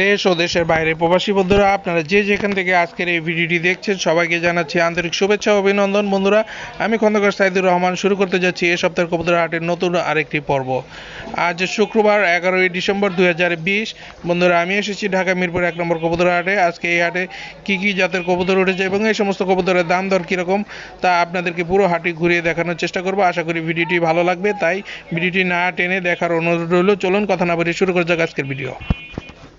দেশ ও দেশের বাইরে প্রবাসী বন্ধুরা, আপনারা যে যেখান থেকে আজকের এই ভিডিওটি দেখছেন, সবাইকে জানাচ্ছি আন্তরিক শুভেচ্ছা অভিনন্দন। বন্ধুরা, আমি খন্দকার সাইদুর রহমান শুরু করতে যাচ্ছি এ সপ্তাহের কবুতর হাটের নতুন আরেকটি পর্ব। আজ শুক্রবার, এগারোই ডিসেম্বর দু হাজার বিশ। বন্ধুরা, আমি এসেছি ঢাকা মিরপুর এক নম্বর কবুতর হাটে। আজকে এই হাটে কী কী জাতের কবুতর উঠেছে এবং এই সমস্ত কবুতরের দাম দর কীরকম, তা আপনাদেরকে পুরো হাটে ঘুরিয়ে দেখানোর চেষ্টা করব। আশা করি ভিডিওটি ভালো লাগবে, তাই ভিডিওটি না টেনে দেখার অনুরোধ রইল। চলুন, কথা না বলে শুরু করে যাক আজকের ভিডিও।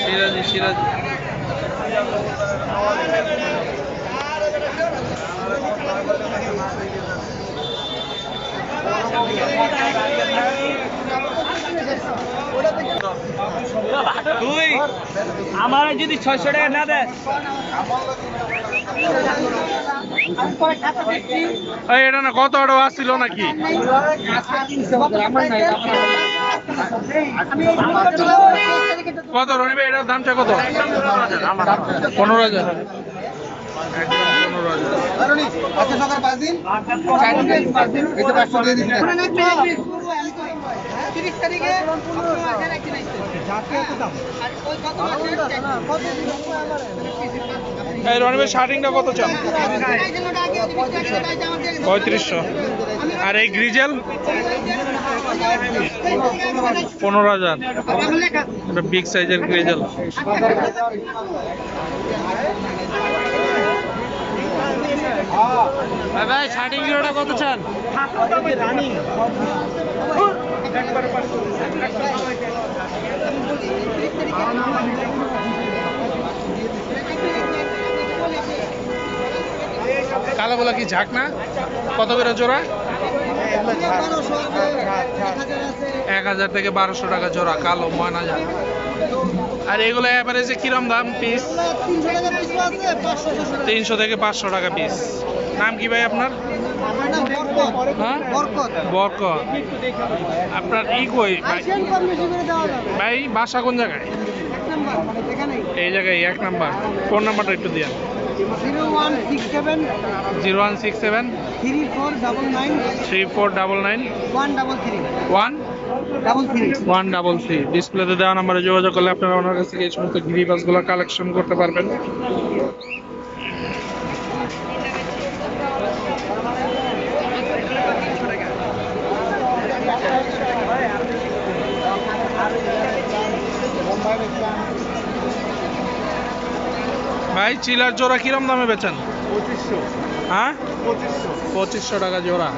সিরাজি তুই আমার যদি ছয়শো টাকা না দেয়। এটা না কত অর্ডার আসছিল নাকি? কত রনিবে এটার দামটা কত? পনেরো হাজার। হাজার। এই রনিবে শার্টিংটা কত চান? পঁয়ত্রিশশো। আর এই গ্রিজেল? পনেরো হাজার। এটা বিগ সাইজের গ্রিজেল। ভাই শার্টিং কিলোটা কত চান? কালোগুলা কি ঝাঁক না কত করে জোড়া? এক হাজার থেকে বারোশো টাকা জোড়া, কালো ময়না ঝাঁক আর এগুলো অ্যাভারেজে কিরম দাম পিস তিনশো থেকে পাঁচশো টাকা পিস নাম কি ভাই আপনার? হ্যাঁ? আপনার ই কই ভাই, বাসা কোন জায়গায়? এই জায়গায়, এক নাম্বার। ফোন নাম্বারটা একটু দিয়ে zero one six seven zero one six seven three four double nine three four double nine one double three one double three one double three ডিসপ্লেতে দেওয়া নাম্বারে যোগাযোগ করলে আপনারা ওনার কাছ থেকে এই সমস্ত গিরি বাসগুলো কালেকশন করতে পারবেন। ভাই চিলার জোড়া কিরম দামে বেচেন? পঁচিশশো। হ্যাঁ? পঁচিশশো। পঁচিশশো টাকা জোড়া।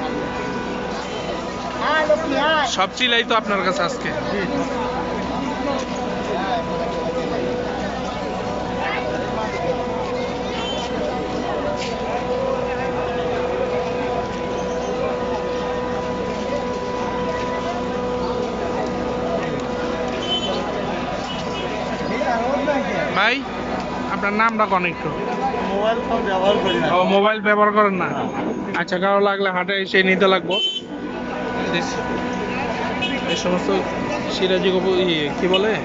সব চিলাই তো আপনার কাছে আজকে ভাই আপনার নামটা কোন একটু। মোবাইল ফোন ব্যবহার করি না। ও মোবাইল ব্যবহার করেন না? আচ্ছা কারও লাগলে হাটে এসে নিতে লাগবো। এই- সমস্ত সিরাজি কবু ইয়ে কি বলে?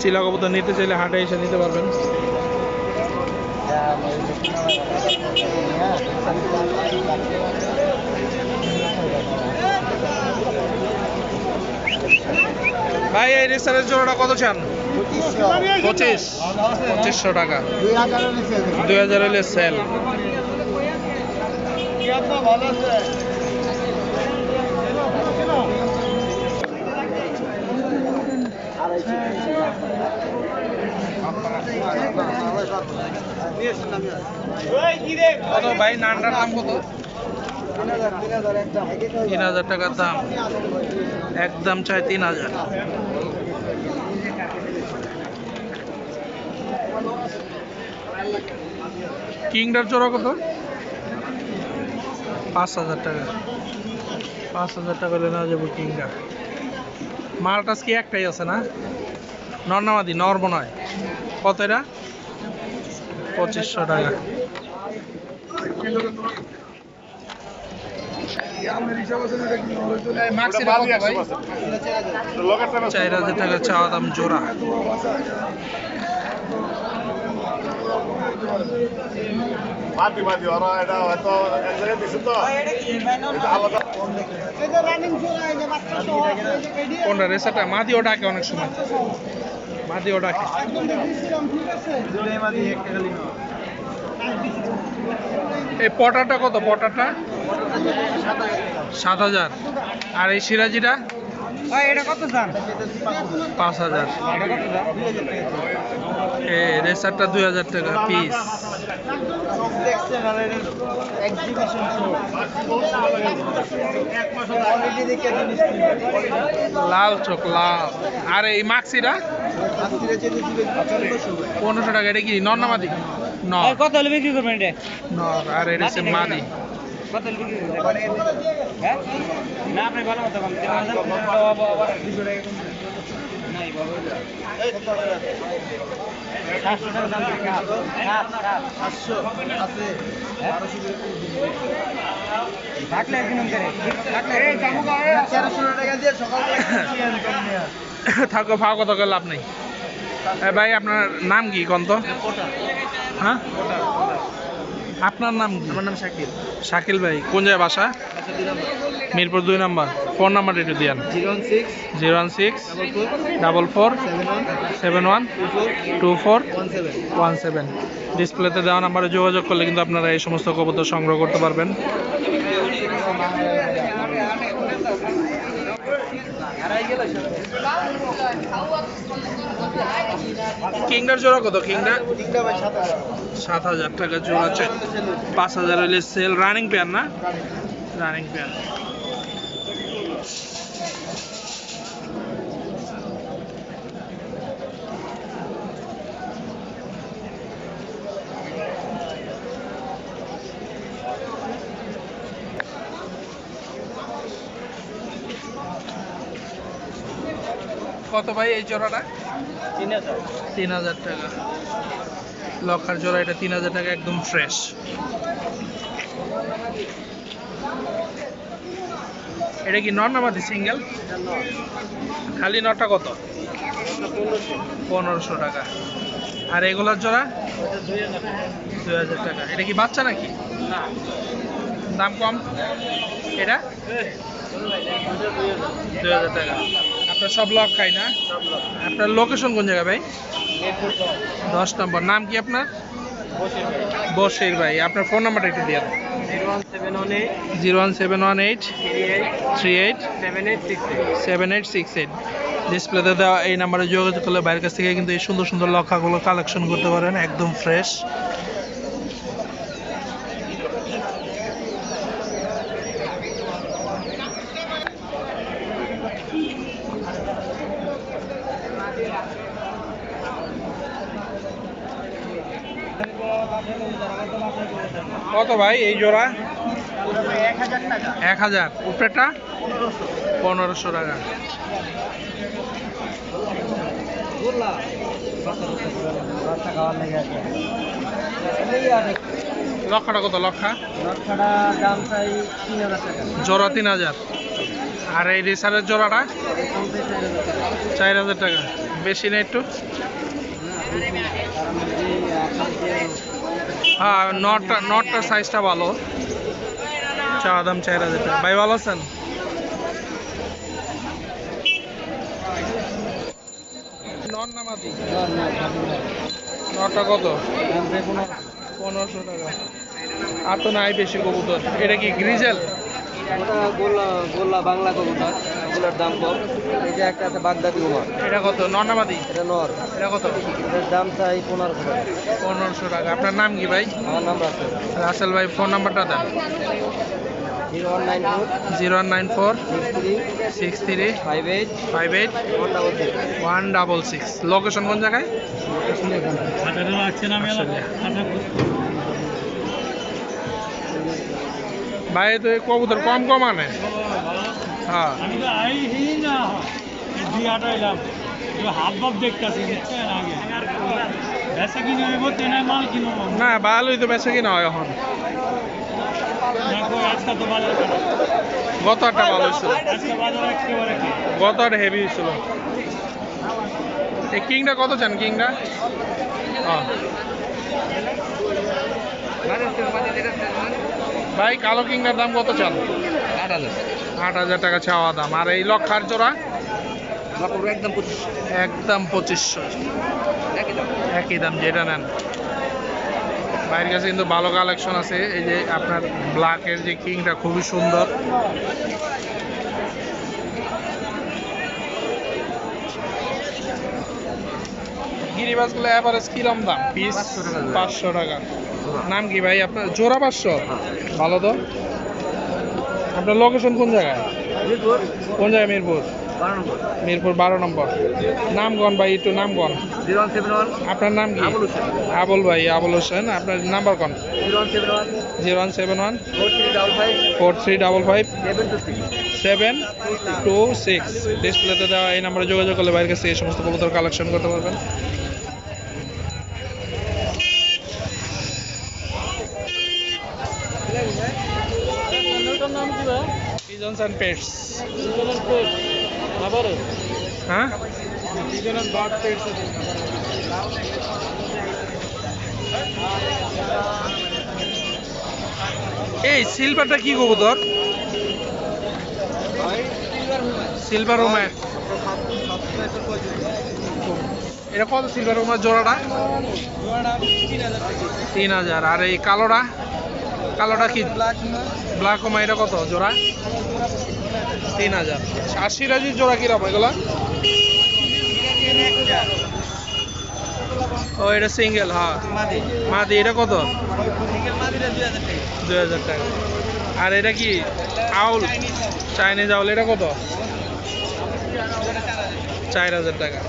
চিলা কবুতর নিতে চাইলে হাটে এসে নিতে পারবেন। ভাই এই রেসারের জোড়াটা কত চান? পঁচিশ। পঁচিশশো টাকা। দুই হাজার হলে সেল কত ভাই, নানটার দাম কত? তিন হাজার টাকার দাম। একদম চাই তিন হাজার। কিংডার জোড়া কত? পাঁচ হাজার টাকা। পাঁচ হাজার টাকা হলে নেওয়া যাবে কিংটা মালটাস কি একটাই আছে না? নর্নামাদি নর মনে হয় কত এটা? পঁচিশশো টাকা। চার হাজার টাকা চাওয়া দাম জোড়া। মাটি মাটি ওরা এটা হয়তো এক জায়গায় দিছে তো এটা আলাদা এই যে রানিং জোড়া এই যে বাচ্চা সহ আছে, এই যে এডি কোনটা রেসাটা মাদিও ডাকে অনেক সময় মাদিও ডাকে এই পটাটা কত? পটাটা সাত হাজার। আর এই সিরাজিটা ভাই এটা কত দাম? পাঁচ হাজার। এটা কত দাম? এ রেসারটা দুই হাজার টাকা পিস দেখছেন আর এটা এক্সিবিশন শো অলরেডি দেখে জিনিস লাল চোখ লাল। আর এই মাক্সিরা আজকে যেতে দিবে 1500 পনেরোশো টাকা এটা কি নর না মাদি? নর কত হলে বিক্রি করবেন এটা? নর আর এটা মাদি। কত হলে বিক্রি করবেন না আপনি ভালো মতো কম তিন হাজার দুশো টাকা কম নাই বাবা সাতশো টাকা দাম থেকে হাত হাত হাত 500 আছে থাকলে কিনুন করে থাকলে এই জামুকা 1300 টাকা দিয়ে সকালে থাকো ফাও কত লাভ নেই। ভাই, আপনার নাম কি, কন্ত? হ্যাঁ? আপনার নাম কি? আমার নাম শাকিল। শাকিল ভাই কোন জায়গায় বাসা? মিরপুর দুই নাম্বার। ফোন নাম্বার একটু দিয়ান। 016 zero one six double four seven one two four one seven. ডিসপ্লেতে দেওয়া নাম্বারে যোগাযোগ করলে কিন্তু আপনারা এই সমস্ত কবুতর সংগ্রহ করতে পারবেন। কিংডার জোড়া কত? কিংডা ঠিকটা ভাই 7000 সাত হাজার টাকা জোড়া চাই। পাঁচ হাজার সেল রানিং পেয়ার না? রানিং পেয়ার কত ভাই এই জোড়াটা? তিন হাজার টাকা। লক্ষার জোড়া, এটা তিন হাজার টাকা, একদম ফ্রেশ এটা কি নর নামাদি সিঙ্গেল খালি নটা কত? পনেরোশো টাকা। আর এগুলোর জোড়া? দুই হাজার টাকা। এটা কি বাচ্চা নাকি? দাম কম? এটা? দুই হাজার টাকা। আপনার সব লক খাই না? আপনার লোকেশন কোন জায়গা ভাই? দশ নম্বর। নাম কি আপনার? বসির ভাই। আপনার ফোন নাম্বারটা একটু দিয়ে zero one seven one eight three eight seven eight six eight ডিসপ্লেতে দেওয়া এই নাম্বারে যোগাযোগ করলে বাইরের কাছ থেকে কিন্তু এই সুন্দর সুন্দর লক্ষাগুলো কালেকশন করতে পারেন একদম ফ্রেশ কত ভাই এই জোড়া? এক হাজার উপরেটা পনেরোশো টাকা। লক্ষটা কত? লক্ষা? জোড়া তিন হাজার। আর এই রেসারের জোড়াটা? চার হাজার টাকা। বেশি না একটু? হ্যাঁ নটটা নটটার সাইজটা ভালো। চা দাম চার হাজার টাকা। ভাই ভালো আছেন? নট নামাতি নটটা কত? পনেরোশো টাকা। আর তো নাই বেশি কবুতর। এটা কি গ্রিজেল? ওটা গোল্লা গোল্লা বাংলা কবুতর। এগুলোর দাম কম। এই যে একটা আছে বাগদাদি উমার। এটা কত? নর্নামাদি এটা নর। এটা কত? এটার দাম চাই পনেরোশো টাকা। পনেরোশো টাকা। আপনার নাম কি ভাই? আমার নাম আছে রাসেল ভাই ফোন নাম্বারটা দেন। Zero one nine four zero one nine four six three five eight five eight one double one double six. Location কোন জায়গায়? ভাই তো কবুতর কম কম আনে। আমি তো আই হি না। দুই আট এলাম হাত বাপ দেখতেছি বুঝছেন আগে। বেসা কিনে হইব তেনা মাল কিনো না ভালোই তো বেচা কিনা হয় এখন। দেখো আজকে তো ভালো হয়েছিল আজকে বাজার একেবারে কি গত একটা হেভি হয়েছিল এই কিংটা কত চান কিংটা? হ্যাঁ। ভাই কালো কিংটার দাম কত চান? আট হাজার টাকা। চাওয়া দাম। আর এই লক্ষার জোড়া? একদম একদম পঁচিশশো। একই দাম। যেটা নেন। বাইরের কাছে কিন্তু ভালো কালেকশন আছে। এই যে আপনার ব্ল্যাকের যে কিংটা খুবই সুন্দর। গিরিবাসগুলো অ্যাভারেজ কিরম দাম? পিস 500 পাঁচশো টাকা। নাম কি ভাই আপনার? জোড়া পাঁচশো? ভালো তো? আপনার লোকেশন কোন জায়গায়? মিরপুর। কোন জায়গায় মিরপুর? মিরপুর বারো নম্বর। নামগণ ভাই একটু নামগণ। আপনার নাম কি? আবুল ভাই আবুল হোসেন। আপনার নাম্বার কোন? Zero one. Seven one. Four three double five. Seven two six. ডিসপ্লেতে দেওয়া এই নাম্বারে যোগাযোগ করলে বাইরের কাছে এই সমস্ত কবুতর কালেকশন করতে পারবেন। পিজনস অ্যান্ড পেটস হ্যাঁ এই সিলভারটা কি কবুতর সিলভার রুমে এটা কত সিলভার রুমের জোড়াটা? তিন হাজার। আর এই কালোটা? কালোটা কি? ব্ল্যাক হোমা এটা কত? জোড়া? তিন হাজার। আর সিরাজির জোড়া কীরকম এগুলা? ও এটা সিঙ্গেল হ্যাঁ। মাদি। এটা কত? দুই হাজার টাকা। আর এটা কি? আউল? চাইনিজ আউল এটা কত? চার হাজার টাকা।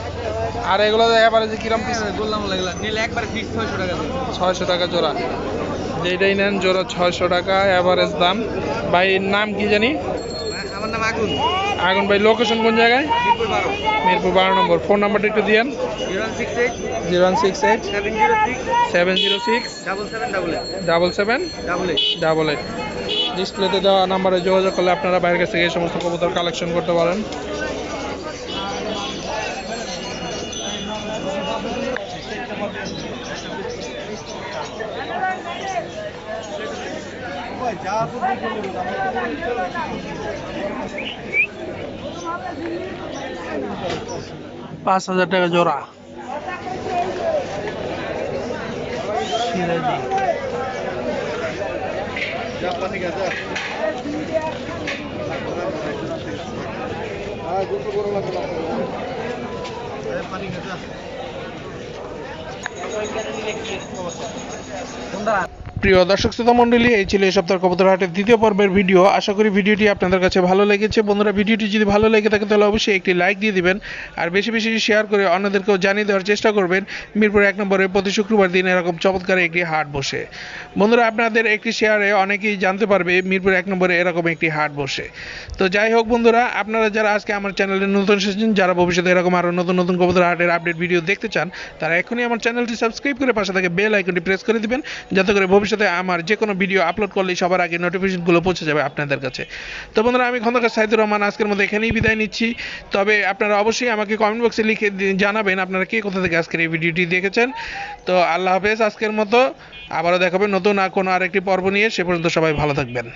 আর এগুলো এবারে যে কিরম পিস বললাম লাগলা নিলে একবার ফিক্স ছয়শো টাকা ছয়শো টাকা জোড়া। যেটাই নেন জোড়া ছয়শো টাকা অ্যাভারেজ দাম। ভাই নাম কি জানি? আমার নাম আগুন। আগুন ভাই লোকেশন কোন জায়গায়? মিরপুর বারো। নম্বর। ফোন নাম্বারটা একটু দিয়েন। Zero one six eight. Seven zero six. Double seven double eight. ডিসপ্লেতে দেওয়া নাম্বারে যোগাযোগ করলে আপনারা বাইরের কাছ থেকে এই সমস্ত কবুতর কালেকশন করতে পারেন। পাঁচ হাজার টাকা জোড়া। সিরাজি প্রিয় দর্শক শ্রোতা মণ্ডলী, এই ছিল এই সপ্তাহের কবুতর হাটের দ্বিতীয় পর্বের ভিডিও। আশা করি ভিডিওটি আপনাদের কাছে ভালো লেগেছে। বন্ধুরা, ভিডিওটি যদি ভালো লেগে থাকে তাহলে অবশ্যই একটি লাইক দিয়ে দিবেন। আর বেশি বেশি শেয়ার করে অন্যদেরকেও জানিয়ে দেওয়ার চেষ্টা করবেন। মিরপুর এক নম্বরে প্রতি শুক্রবার দিন এরকম চমৎকার একটি হাট বসে। বন্ধুরা, আপনাদের একটি শেয়ারে অনেকেই জানতে পারবে মিরপুর এক নম্বরে এরকম একটি হাট বসে। তো যাই হোক বন্ধুরা, আপনারা যারা আজকে আমার চ্যানেলে নতুন এসেছেন, যারা ভবিষ্যতে এরকম আরও নতুন নতুন কবুতর হাটের আপডেট ভিডিও দেখতে চান, তারা এখনই আমার চ্যানেলটি সাবস্ক্রাইব করে পাশে থাকে বেল আইকনটি প্রেস করে দিবেন, যাতে করে ভবিষ্যতে আমার যে কোনো ভিডিও আপলোড করলে সবার আগে নোটিফিকেশনগুলো পৌঁছে যাবে আপনাদের কাছে। তো বন্ধুরা, আমি খন্দকার সাইদুর রহমান, আজকের মধ্যে এখানেই বিদায় নিচ্ছি। তবে আপনারা অবশ্যই আমাকে কমেন্ট বক্সে লিখে জানাবেন আপনারা কে কোথা থেকে আজকের এই ভিডিওটি দেখেছেন। তো আল্লাহ হাফেজ আজকের মতো। আবারও দেখাবেন নতুন আর কোনো আরেকটি পর্ব নিয়ে। সে পর্যন্ত সবাই ভালো থাকবেন।